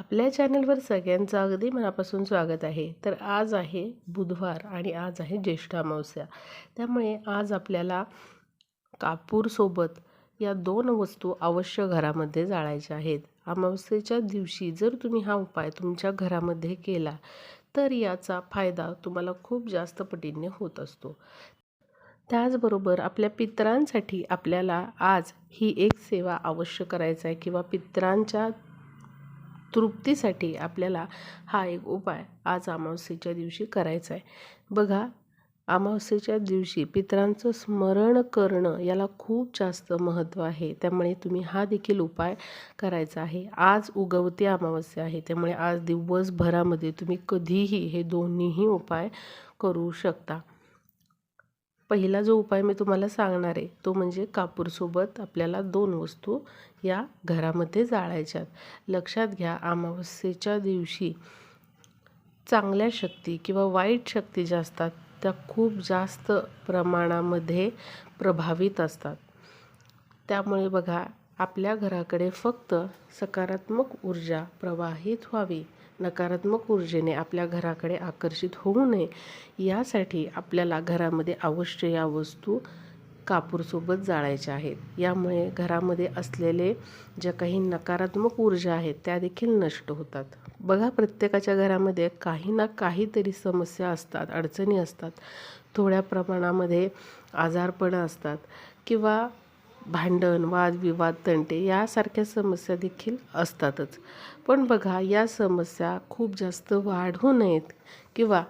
आपल्या चॅनलवर सगळ्यांचं अगदी मनापासून स्वागत आहे. तर आज आहे बुधवार आणि आज आहे ज्येष्ठ अमावस्या. त्यामुळे आज आपल्याला कापूरसोबत या दोन वस्तू अवश्य घरामध्ये जाळायच्या आहेत. अमावस्येच्या दिवशी जर तुम्ही हा उपाय तुमच्या घरामध्ये केला तर याचा फायदा तुम्हाला खूप जास्त पटीने होत असतो. त्याचबरोबर आपल्या पितरांसाठी आपल्याला आज ही एक सेवा अवश्य करायचा आहे किंवा पितरांच्या तृप्तीसाठी आपल्याला हा एक उपाय आज अमावस्येच्या दिवशी करायचा आहे. बघा अमावस्येच्या दिवशी पितरांचं स्मरण करणं याला खूप जास्त महत्त्व आहे. त्यामुळे तुम्ही हा देखील उपाय करायचा आहे. आज उगवती अमावस्या आहे. त्यामुळे आज दिवसभरामध्ये तुम्ही कधीही हे दोन्हीही उपाय करू शकता. पहिला जो उपाय मी तुम्हाला सांगणार आहे तो म्हणजे कापूरसोबत आपल्याला दोन वस्तू या घरामध्ये जाळायच्यात. लक्षात घ्या अमावस्येच्या दिवशी चांगल्या शक्ती किंवा वाईट शक्ती ज्या असतात त्या खूप जास्त प्रमाणामध्ये प्रभावित असतात. त्यामुळे बघा आपल्या घराकडे फक्त सकारात्मक ऊर्जा प्रवाहित व्हावी. नकारात्मक ऊर्जेने आपल्या घराकडे आकर्षित होऊ नये यासाठी आपल्याला घरामध्ये अवश्य या वस्तू कापूरसोबत जाळायच्या आहेत. यामुळे घरामध्ये असलेले ज्या काही नकारात्मक ऊर्जा आहेत त्या देखील नष्ट होतात. बघा प्रत्येकाच्या घरामध्ये काही ना काहीतरी समस्या असतात अडचणी असतात. थोड्या प्रमाणामध्ये आजारपणं असतात किंवा भांडण वादविवाद तंटे यासारख्या समस्या देखील असतातच. पण बघा या समस्या खूप जास्त वाढू नयेत किंवा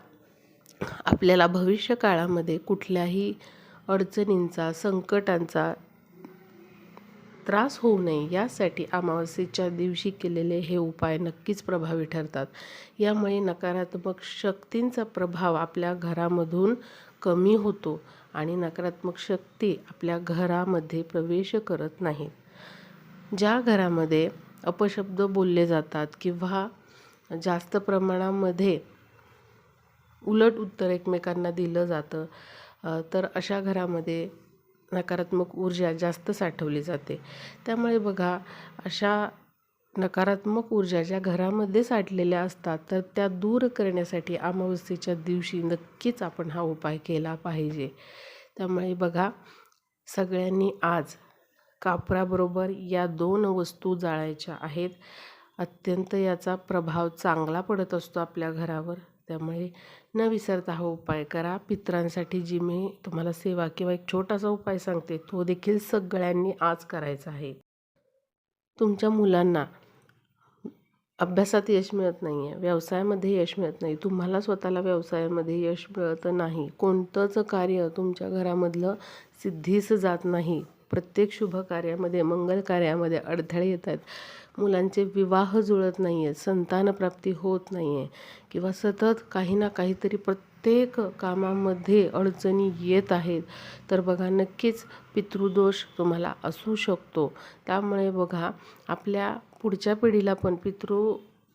आपल्याला भविष्य काळामध्ये कुठल्याही अडचणींचा संकटांचा त्रास होऊ नये यासाठी अमावस्येच्या दिवशी केलेले हे उपाय नक्कीच प्रभावी ठरतात. यामुळे नकारात्मक शक्तींचा प्रभाव आपल्या घरामधून कमी होतो आणि नकारात्मक शक्ती आपल्या घरामध्ये प्रवेश करत नाहीत. ज्या घरामध्ये अपशब्द बोलले जातात किंवा जास्त प्रमाणामध्ये उलट उत्तर एकमेकांना दिलं जातं तर अशा घरामध्ये नकारात्मक ऊर्जा जास्त साठवली जाते. त्यामुळे बघा अशा नकारात्मक ऊर्जा ज्या घरामध्ये साठलेल्या असतात तर त्या दूर करण्यासाठी अमावस्येच्या दिवशी नक्कीच आपण हा उपाय केला पाहिजे. त्यामुळे बघा सगळ्यांनी आज कापराबरोबर या दोन वस्तू जाळायच्या आहेत. अत्यंत याचा प्रभाव चांगला पडत असतो आपल्या घरावर. त्यामुळे न विसरता हा उपाय करा. पित्रांसाठी जी मी तुम्हाला सेवा किंवा एक छोटासा उपाय सांगते तो देखील सगळ्यांनी आज करायचा आहे. तुमच्या मुलांना अभ्यासात यश मिळत नाही आहे व्यवसायामध्ये यश मिळत नाही. तुम्हाला स्वतःला व्यवसायामध्ये यश मिळत नाही. कोणतंच कार्य तुमच्या घरामधलं सिद्धीस जात नाही. प्रत्येक शुभ कार्यामध्ये मंगल कार्यामध्ये अडथळे येत आहेत. मुलांचे विवाह जुळत नाही आहेत संतानप्राप्ती होत नाही आहे किंवा सतत काही ना काहीतरी प्रत्येक कामामध्ये अडचणी येत आहेत तर बघा नक्कीच पितृदोष तुम्हाला असू शकतो. त्यामुळे बघा आपल्या पुढच्या पिढीला पण पितृ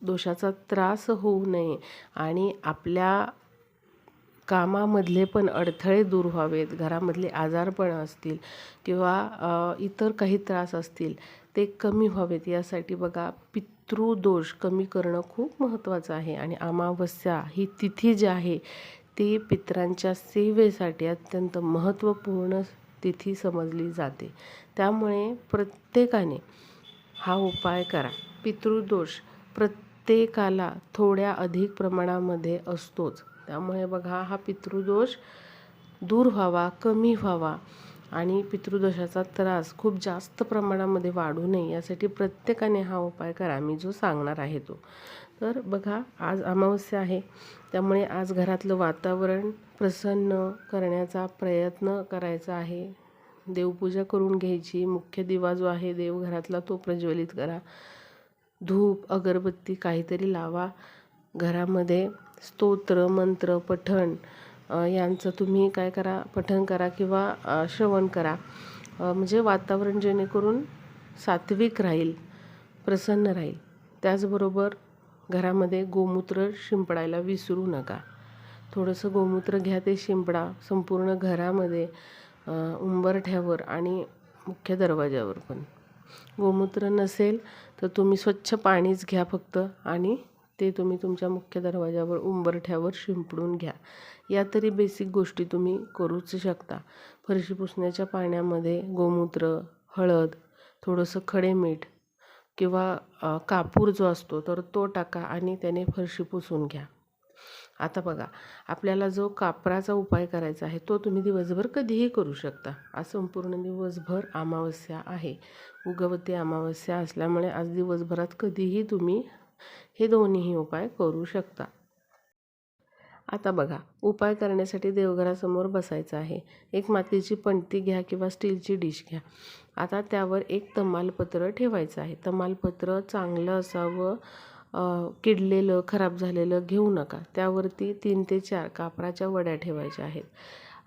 दोषाचा त्रास होऊ नये आणि आपल्या कामामधले पण अडथळे दूर व्हावेत घरामधले आजारपण असतील किंवा इतर काही त्रास असतील ते कमी व्हावेत. यासाठी बघा पितृदोष कमी करणं खूप महत्त्वाचं आहे. आणि अमावस्या ही तिथी जी आहे ती पितरांच्या सेवेसाठी अत्यंत महत्त्वपूर्ण तिथी समजली जाते. त्यामुळे प्रत्येकाने हा उपाय करा. पितृदोष प्रत्येकाला थोड्या अधिक प्रमाणामध्ये असतोच. त्यामुळे बघा हा पितृदोष दूर व्हावा कमी व्हावा आणि पितृदोषाचा त्रास खूप जास्त प्रमाणामध्ये वाढू नये यासाठी प्रत्येकाने हा उपाय करा मी जो सांगणार आहे तो. तर बघा आज अमावस्या आहे त्यामुळे आज घरातलं वातावरण प्रसन्न करण्याचा प्रयत्न करायचा आहे. देवपूजा करून घ्यायची मुख्य दिवा जो आहे देवघरातला तो प्रज्वलित करा. धूप अगरबत्ती काहीतरी लावा. घरामध्ये स्तोत्र मंत्र पठण यांचं तुम्ही काय करा? पठण करा किंवा श्रवण करा. म्हणजे वातावरण जेणेकरून सात्विक राहील प्रसन्न राहील. त्याचबरोबर घरामध्ये गोमूत्र शिंपडायला विसरू नका. थोडंसं गोमूत्र घ्या ते शिंपडा. संपूर्ण घरामध्ये उंबरठ्यावर आणि मुख्य दरवाज्यावर पण. गोमूत्र नसेल तर तुम्ही स्वच्छ पाणीच घ्या फक्त आणि ते तुम्ही तुमच्या मुख्य दरवाजावर उंबरठ्यावर शिंपडून घ्या. या तरी बेसिक गोष्टी तुम्ही करूच शकता. फरशी पुसण्याच्या पाण्यामध्ये गोमूत्र हळद थोडंसं खडे मीठ किंवा कापूर जो असतो तर तो टाका आणि त्याने फरशी पुसून घ्या. आता बघा आपल्याला जो कापराचा उपाय करायचा आहे तो तुम्ही दिवसभर कधीही करू शकता. आज संपूर्ण दिवसभर अमावस्या आहे. उगवती अमावस्या असल्यामुळे आज दिवसभरात कधीही तुम्ही हे दोन्हीही उपाय करू शकता. आता बघा उपाय करण्यासाठी देवघरासमोर बसायचं आहे. एक मातीची पणती घ्या किंवा स्टीलची डिश घ्या. आता त्यावर एक तमालपत्र ठेवायचं आहे. तमालपत्र चांगलं असावं किडलेलं खराब झालेलं घेऊ नका. त्यावरती तीन ते चार कापराच्या वड्या ठेवायच्या आहेत.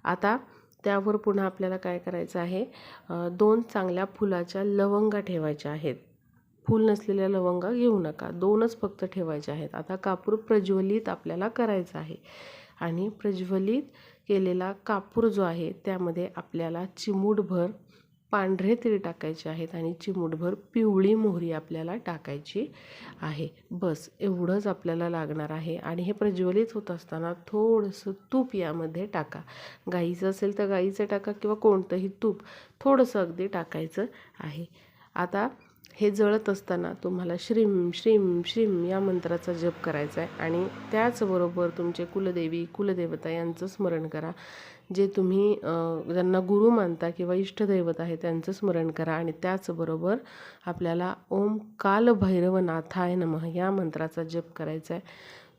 आता त्यावर पुन्हा आपल्याला काय करायचं आहे? दोन चांगल्या फुलाच्या लवंगा ठेवायच्या आहेत. फूल नसलेल्या लवंगा घेऊ नका. दोनच फक्त ठेवायचे आहेत. आता कापूर प्रज्वलित आपल्याला करायचा आहे. आणि प्रज्वलित केलेला कापूर जो आहे त्यामध्ये आपल्याला चिमूटभर पांढरे तीळ टाकायचे आहेत आणि चिमूटभर पिवळी मोहरी आपल्याला टाकायची आहे. बस एवढंच आपल्याला लागणार आहे. आणि हे प्रज्वलित होत असताना थोडंसं तूप यामध्ये टाका. गाईचं असेल तर गाईचं टाका किंवा कोणतंही तूप थोडंसं अगदी टाकायचं आहे. आता हे जळत असताना तुम्हाला श्रीम श्रीम श्रीम या मंत्राचा जप करायचा आहे. आणि त्याचबरोबर तुमचे कुलदेवी कुलदेवता यांचं स्मरण करा. जे तुम्ही ज्यांना गुरु मानता किंवा इष्टदैवत आहे त्यांचं स्मरण करा. आणि त्याचबरोबर आपल्याला ओम कालभैरवनाथाय नमः या मंत्राचा जप करायचा आहे.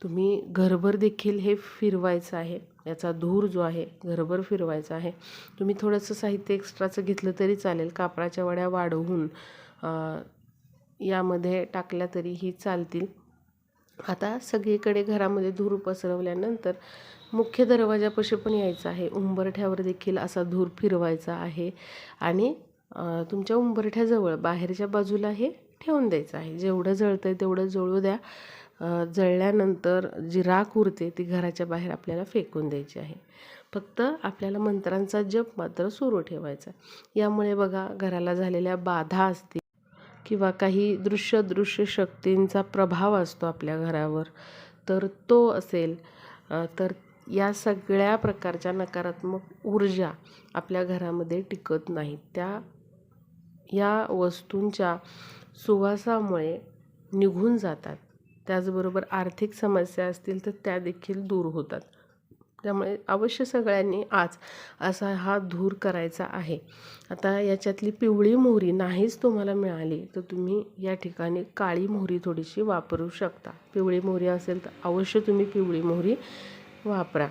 तुम्ही घरभर देखील हे फिरवायचं आहे. याचा धूर जो आहे घरभर फिरवायचा आहे. तुम्ही थोडंसं साहित्य एक्स्ट्राचं घेतलं तरी चालेल. कापराच्या वड्या वाढवून यामध्ये टाकल्या तरीही चालतील. आता सगळीकडे घरामध्ये धूर पसरवल्यानंतर मुख्य दरवाजापाशी पण यायचं आहे. उंबरठ्यावर देखील असा धूर फिरवायचा आहे आणि तुमच्या उंबरठ्याजवळ बाहेरच्या बाजूला हे ठेवून द्यायचं आहे. जेवढं जळतं आहे तेवढं जळू द्या. जळल्यानंतर जी राख उरते ती घराच्या बाहेर आपल्याला फेकून द्यायची आहे. फक्त आपल्याला मंत्रांचा जप मात्र सुरू ठेवायचा यामुळे बघा घराला झालेल्या बाधा असतील किंवा काही दृश्य दृश्य शक्तींचा प्रभाव असतो आपल्या घरावर तर तो असेल तर या सगळ्या प्रकारच्या नकारात्मक ऊर्जा आपल्या घरामध्ये टिकत नाहीत त्या या वस्तूंच्या सुवासामुळे निघून जातात. त्याचबरोबर आर्थिक समस्या असतील तर त्या देखील दूर होतात. त्यामुळे अवश्य सगळ्यांनी आज असा हा धूर करायचा आहे. आता याच्यातली पिवळी मोहरी नाहीच तुम्हाला मिळाली तर तुम्ही या ठिकाणी काळी मोहरी थोडीशी वापरू शकता. पिवळी मोहरी असेल तर अवश्य तुम्ही पिवळी मोहरी वापरा.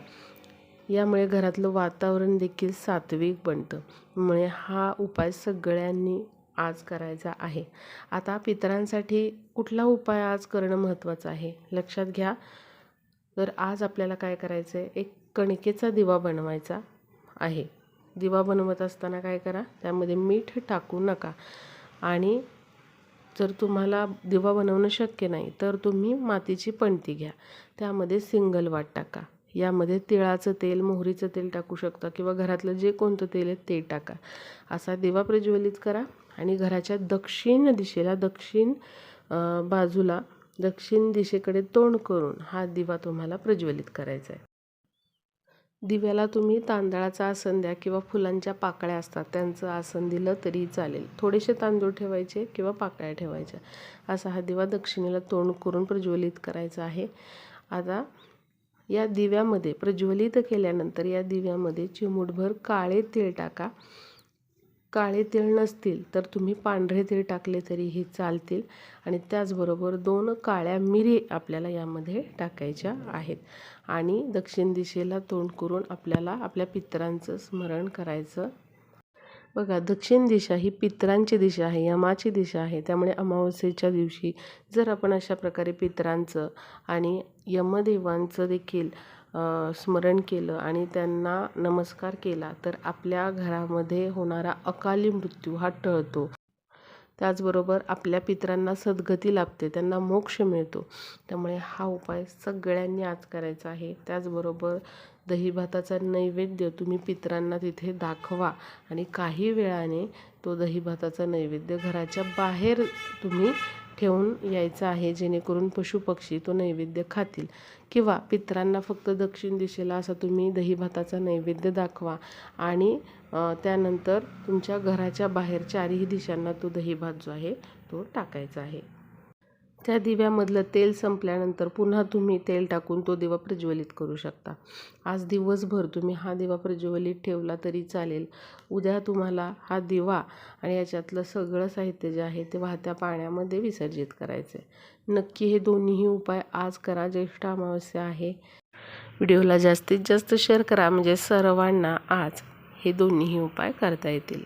यामुळे घरातलं वातावरण देखील सात्विक बनतं. मुळे हा उपाय सगळ्यांनी आज करायचा आहे. आता पितरांसाठी कुठला उपाय आज करणं महत्त्वाचं आहे? लक्षात घ्या. तर आज आपल्याला काय करायचं आहे एक कणकेचा दिवा बनवायचा आहे. दिवा बनवत असताना काय करा त्यामध्ये मीठ टाकू नका. आणि जर तुम्हाला दिवा बनवणं शक्य नाही तर तुम्ही मातीची पणती घ्या. त्यामध्ये सिंगल वाट टाका. यामध्ये तिळाचं तेल मोहरीचं तेल टाकू शकता किंवा घरातलं जे कोणतं तेल आहे ते टाका. असा दिवा प्रज्वलित करा आणि घराच्या दक्षिण दिशेला दक्षिण बाजूला दक्षिण दिशेकडे तोंड करून हा दिवा तुम्हाला प्रज्वलित करायचा आहे. दिव्याला तुम्ही तांदळाचं आसन द्या किंवा फुलांच्या पाकळ्या असतात त्यांचं आसन दिलं तरी चालेल. थोडेसे तांदूळ ठेवायचे किंवा पाकळ्या ठेवायच्या. असा हा दिवा दक्षिणेला तोंड करून प्रज्वलित करायचा आहे. आता या दिव्यामध्ये प्रज्वलित केल्यानंतर या दिव्यामध्ये चिमूटभर काळे तेल टाका. काळे तीळ नसतील तर तुम्ही पांढरे तीळ टाकले तरीही चालतील. आणि त्याचबरोबर दोन काळ्या मिरी आपल्याला यामध्ये टाकायच्या आहेत. आणि दक्षिण दिशेला तोंड करून आपल्याला आपल्या पितरांचं स्मरण करायचं. बघा दक्षिण दिशा ही पितरांची दिशा आहे यमाची दिशा आहे. त्यामुळे अमावस्येच्या दिवशी जर आपण अशा प्रकारे पितरांचं आणि यमदेवांचं देखील स्मरण केलं आणि त्यांना नमस्कार केला तर आपल्या घरामध्ये होणारा अकाली मृत्यू हा टळतो. त्याचबरोबर आपल्या पित्रांना सद्गती लाभते त्यांना मोक्ष मिळतो. त्यामुळे हा उपाय सगळ्यांनी आज करायचा आहे. त्याचबरोबर दहीभाताचा नैवेद्य तुम्ही पित्रांना तिथे दाखवा आणि काही वेळाने तो दहीभाताचा नैवेद्य घराच्या बाहेर तुम्ही ठेवून यायचं आहे जेणेकरून पशुपक्षी तो नैवेद्य खातील. किंवा पितरांना फक्त दक्षिण दिशेला असा तुम्ही दही भाताचा नैवेद्य दाखवा आणि त्यानंतर तुमच्या घराच्या बाहेर चारही दिशांना तो दही भात जो आहे तो टाकायचा आहे. त्या दिव्यामधलं तेल संपल्यानंतर पुन्हा तुम्ही तेल टाकून तो दिवा प्रज्वलित करू शकता. आज दिवसभर तुम्ही हा दिवा प्रज्वलित ठेवला तरी चालेल. उद्या तुम्हाला हा दिवा आणि याच्यातलं सगळं साहित्य जे आहे ते वाहत्या पाण्यामध्ये विसर्जित करायचं आहे नक्की हे दोन्हीही उपाय आज करा ज्येष्ठ अमावस्या आहे. व्हिडिओला जास्तीत जास्त शेअर करा म्हणजे सर्वांना आज हे दोन्हीही उपाय करता येतील.